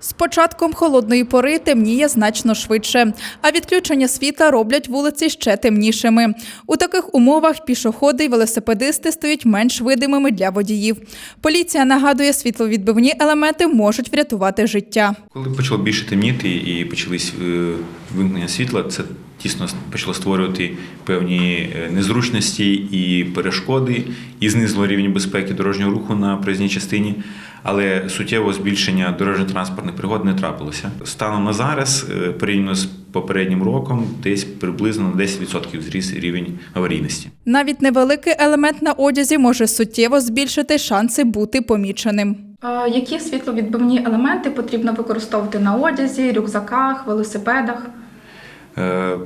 З початком холодної пори темніє значно швидше, а відключення світла роблять вулиці ще темнішими. У таких умовах пішоходи й велосипедисти стають менш видимими для водіїв. Поліція нагадує, світловідбивні елементи можуть врятувати життя. Коли почало більше темніти і почались е, вимкнення світла, це тісно почало створювати певні е, незручності і перешкоди, і знизило рівень безпеки дорожнього руху на проїзній частині. Але суттєвого збільшення дорожньо-транспортних пригод не трапилося. Станом на зараз, е, порівняно з попереднім роком, десь приблизно на 10% зріс рівень аварійності. Навіть невеликий елемент на одязі може суттєво збільшити шанси бути поміченим. Які світловідбивні елементи потрібно використовувати на одязі, рюкзаках, велосипедах? Е,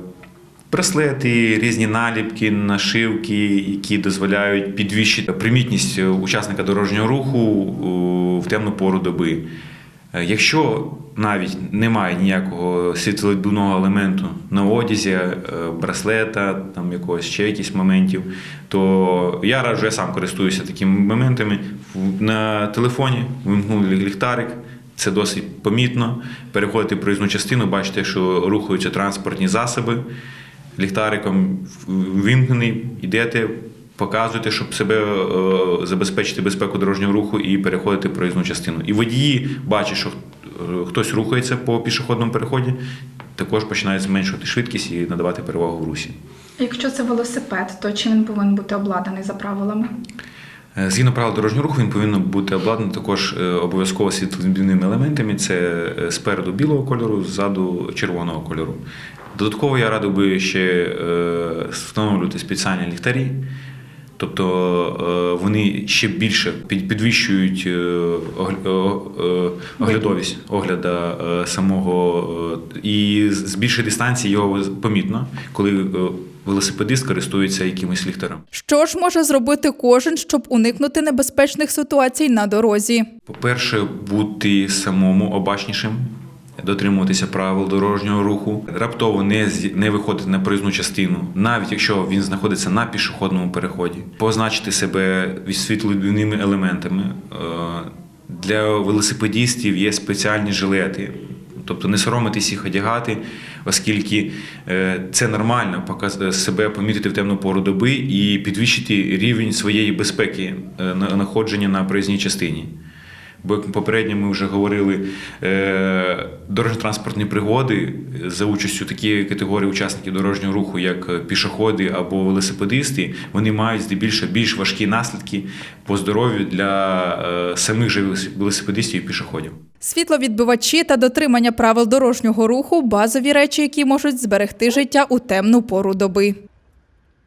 Браслети, різні наліпки, нашивки, які дозволяють підвищити примітність учасника дорожнього руху в темну пору доби. Е, Якщо навіть немає ніякого світловідбивного елементу на одязі, е, браслета, там якогось ще якісь моментів, то я раджу, я сам користуюся такими моментами. На телефоні вимкнули ліхтарик, це досить помітно. Переходите в проїзну частину, бачите, що рухаються транспортні засоби. Ліхтариком вимкнений, йдете, показуєте, щоб себе е, забезпечити безпеку дорожнього руху і переходити проїзну частину. І водії бачать, що е, хтось рухається по пішохідному переході, також починають зменшувати швидкість і надавати перевагу в русі. Якщо це велосипед, то чим він повинен бути обладнаний за правилами? Е, Згідно правил дорожнього руху, він повинен бути обладнаний також е, обов'язково світловідбивними елементами. Це е, спереду білого кольору, ззаду червоного кольору. Додатково я радив би ще встановлювати спеціальні ліхтарі. Тобто вони ще більше підвищують огля- оглядовість огляда самого і з більшої дистанції його помітно, коли велосипедист користується якимось ліхтарем. Що ж може зробити кожен, щоб уникнути небезпечних ситуацій на дорозі? По-перше, бути самому обачнішим, дотримуватися правил дорожнього руху, раптово не, не виходити на проїзну частину, навіть якщо він знаходиться на пішохідному переході, позначити себе від світловідбивними елементами. Е, Для велосипедістів є спеціальні жилети. Тобто не соромитись їх одягати, оскільки е, це нормально показ- себе помітити в темну пору доби і підвищити рівень своєї безпеки е, на- знаходження на проїзній частині. Бо як попередньо ми вже говорили, е, дорожньо-транспортні пригоди за участю такої категорії учасників дорожнього руху, як пішоходи або велосипедисти, вони мають здебільшого більш важкі наслідки по здоров'ю для е, самих же велосипедистів і пішоходів. Світловідбивачі та дотримання правил дорожнього руху базові речі, які можуть зберегти життя у темну пору доби.